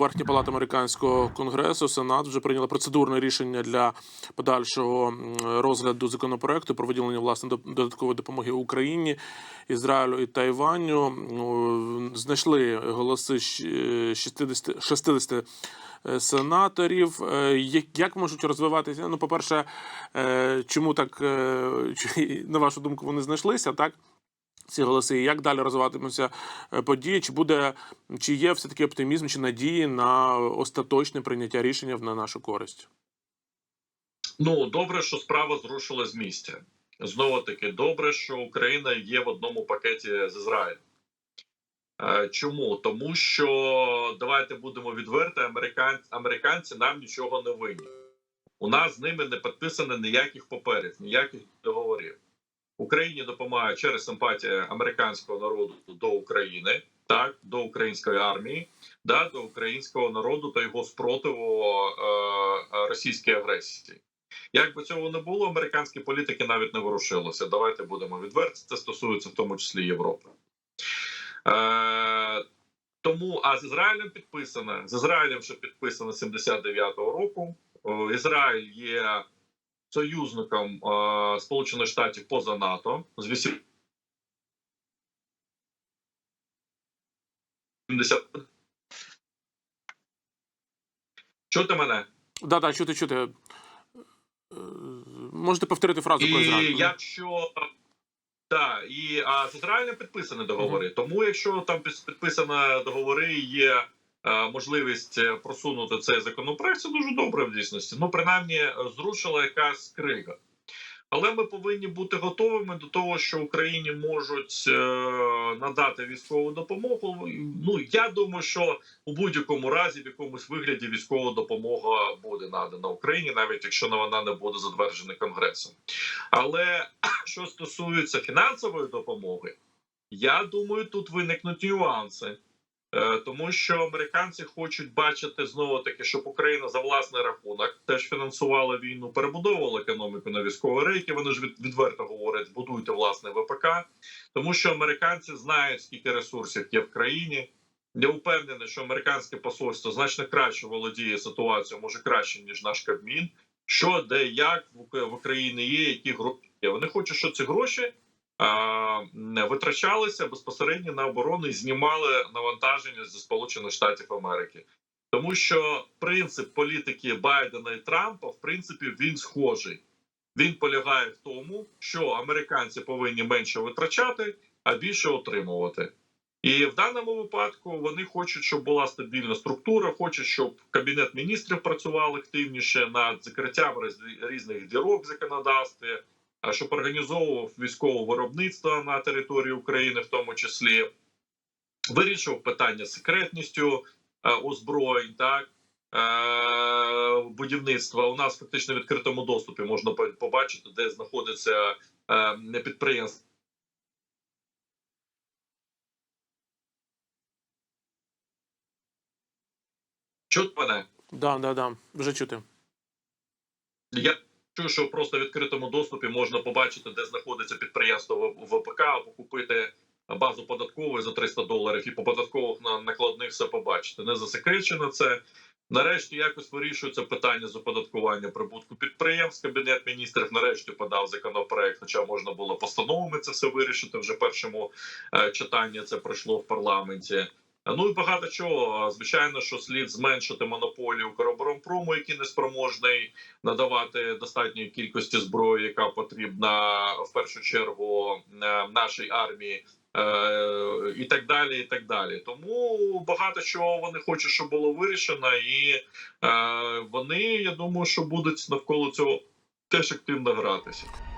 Верхня палата американського конгресу, Сенат вже прийняла процедурне рішення для подальшого розгляду законопроекту про виділення власне додаткової допомоги Україні, Ізраїлю і Тайваню. Ну, Знайшли голоси щ- 60, 60 е, сенаторів. Е, як- можуть розвиватися? Ну, по-перше, е, чому так е, на вашу думку вони знайшлися? Так ці голоси, і як далі розвиватимуться е, події? Чи буде чи є все таки оптимізм чи надії на остаточне прийняття рішення на нашу користь? Ну добре, що справа зрушила з місця. Знову таки, добре, що Україна є в одному пакеті з Ізраїлем. Е, Чому? Тому що давайте будемо відверти, американці, американці нам нічого не винні. У нас з ними не підписано ніяких паперів, ніяких договорів. Україні допомагає через симпатію американського народу до України, так до української армії, да, до українського народу та його спротиву е, е, російській агресії. Як би цього не було, американські політики навіть не ворушилися. Давайте будемо відверті. Це стосується в тому числі Європи. Е, тому, а з Ізраїлем підписано. З Ізраїлем ще підписано 79-го року. Ізраїль є союзником е, Сполучених Штатів поза НАТО з 80... Чути мене? Да, да, чути, чути. Е, Можете повторити фразу про І Ізраїль? якщо так, і а Ізраїлем підписані договори. Тому, якщо там підписані договори, є можливість е, просунути цей законопроект, це дуже добре в дійсності. Ну, принаймні, е, зрушила якась крига. Але ми повинні бути готовими до того, що Україні можуть е, надати військову допомогу. Ну я думаю, що у будь-якому разі в якомусь вигляді військова допомога буде надана Україні, навіть якщо вона не буде затверджена конгресом. Але що стосується фінансової допомоги, я думаю, тут виникнуть нюанси. Е, Тому що американці хочуть бачити знову таки, щоб Україна за власний рахунок теж фінансувала війну, перебудовувала економіку на військові рейки. Вони ж від, відверто говорять, будуйте власне ВПК, тому що американці знають, скільки ресурсів є в країні. Я впевнений, що американське посольство значно краще володіє ситуацією, може краще ніж наш Кабмін. Що де як в Україні є, які гроші. Вони хочуть, щоб ці гроші витрачалися безпосередньо на оборону і знімали навантаження зі Сполучених Штатів Америки. Тому що принцип політики Байдена і Трампа, в принципі, він схожий. Він полягає в тому, що американці повинні менше витрачати, а більше отримувати. І в даному випадку вони хочуть, щоб була стабільна структура, хочуть, щоб кабінет міністрів працював активніше над закриттям різ- різних дірок в законодавстві, щоб організовував військове виробництво на території України, в тому числі вирішував питання з секретністю е, озброєнь, так е, будівництва. У нас фактично в відкритому доступі можна побачити, де знаходиться е, підприємство. Чут мене? Да, да, да. Вже чути. Я чую, що просто в відкритому доступі можна побачити, де знаходиться підприємство ВПК, або купити базу податкової за 300 доларів і по податкових на- накладних все побачити. Не засекречено це. Нарешті якось вирішується питання з оподаткування прибутку підприємств. Кабінет міністрів нарешті подав законопроект, хоча можна було постановами це все вирішити. Вже першому е, читанні це пройшло в парламенті. Ну і багато чого. Звичайно, що слід зменшити монополію Укроборонпрому, який не спроможний надавати достатньої кількості зброї, яка потрібна в першу чергу е, нашій армії. Е, і так далі, і так далі. Тому багато чого вони хочуть, щоб було вирішено, і е, вони, я думаю, що будуть навколо цього теж активно гратися.